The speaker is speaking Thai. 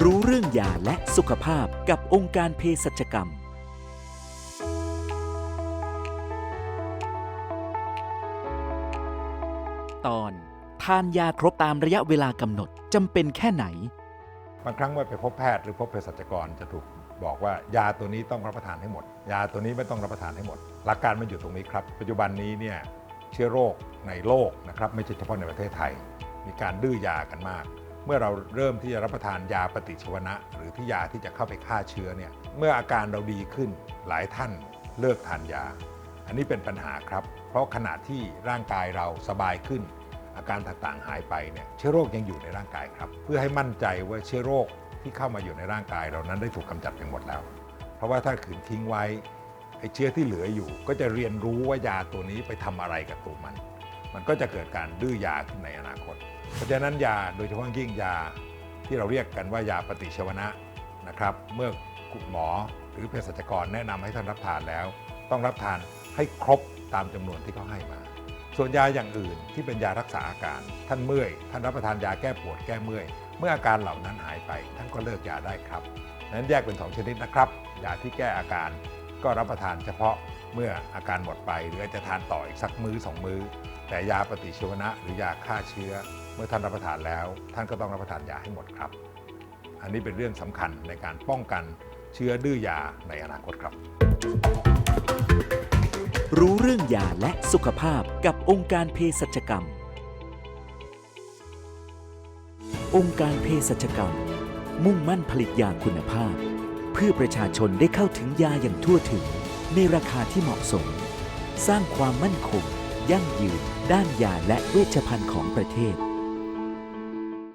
รู้เรื่องยาและสุขภาพกับองค์การเภสัชกรรม ตอนทานยาครบตามระยะเวลากำหนดจำเป็นแค่ไหน บางครั้งเมื่อไปพบแพทย์หรือพบเภสัชกรจะถูกบอกว่ายาตัวนี้ต้องรับประทานให้หมด ยาตัวนี้ไม่ต้องรับประทานให้หมด หลักการมันอยู่ตรงนี้ครับ ปัจจุบันนี้เนี่ยเชื้อโรคในโลกนะครับไม่ใช่เฉพาะในประเทศไทย มีการดื้อยากันมาก เมื่อเราเริ่มที่จะรับประทานยาปฏิชีวนะ หรือที่ยาที่จะเข้าไปฆ่าเชื้อเนี่ยเมื่ออาการเราดีขึ้นหลายท่านเลิกทานยา อันนี้เป็นปัญหาครับ เพราะขณะที่ร่างกายเราสบายขึ้น อาการต่างๆหายไปเนี่ยเชื้อโรคยังอยู่ในร่างกายครับ เพื่อให้มั่นใจว่าเชื้อโรคที่เข้ามาอยู่ในร่างกายเรานั้นได้ถูกกำจัดไปหมดแล้ว เพราะว่าถ้าขืนทิ้งไว้ไอ้เชื้อที่เหลืออยู่ ก็จะเรียนรู้ว่ายาตัวนี้ไปทำอะไรกับตัวมัน มันก็จะเกิดการดื้อยาขึ้นในอนาคต เพราะฉะนั้นยาโดยเฉพาะยิ่งยาที่เราเรียกกันว่ายาปฏิชวนะนะครับ เมื่อคุณหมอหรือเภสัชกรแนะนำให้ท่านรับทานแล้ว ต้องรับทานให้ครบตามจำนวนที่เขาให้มา ส่วนยาอย่างอื่นที่เป็นยารักษาอาการ ท่านเมื่อย ท่านรับประทานยาแก้ปวดแก้เมื่อย เมื่ออาการเหล่านั้นหายไป ท่านก็เลิกยาได้ครับนั้นแยกเป็น 2 ชนิดนะครับ ยาที่แก้อาการก็รับประทานเฉพาะ เมื่ออาการหมดไป หรืออาจจะทานต่ออีกสักมื้อสองมื้อ แต่ยาปฏิชีวนะ หรือยาฆ่าเชื้อ เมื่อท่านรับประทานแล้ว ท่านก็ต้องรับประทานยาให้หมดครับ อันนี้เป็นเรื่องสำคัญในการป้องกันเชื้อดื้อยาในอนาคตครับ รู้เรื่องยาและสุขภาพกับองค์การเภสัชกรรม องค์การเภสัชกรรม มุ่งมั่นผลิตยาคุณภาพ เพื่อประชาชนได้เข้าถึงยาอย่างทั่วถึง ในราคาที่เหมาะสม สร้างความมั่นคง ยั่งยืน ด้านยาและเวชภัณฑ์ของประเทศ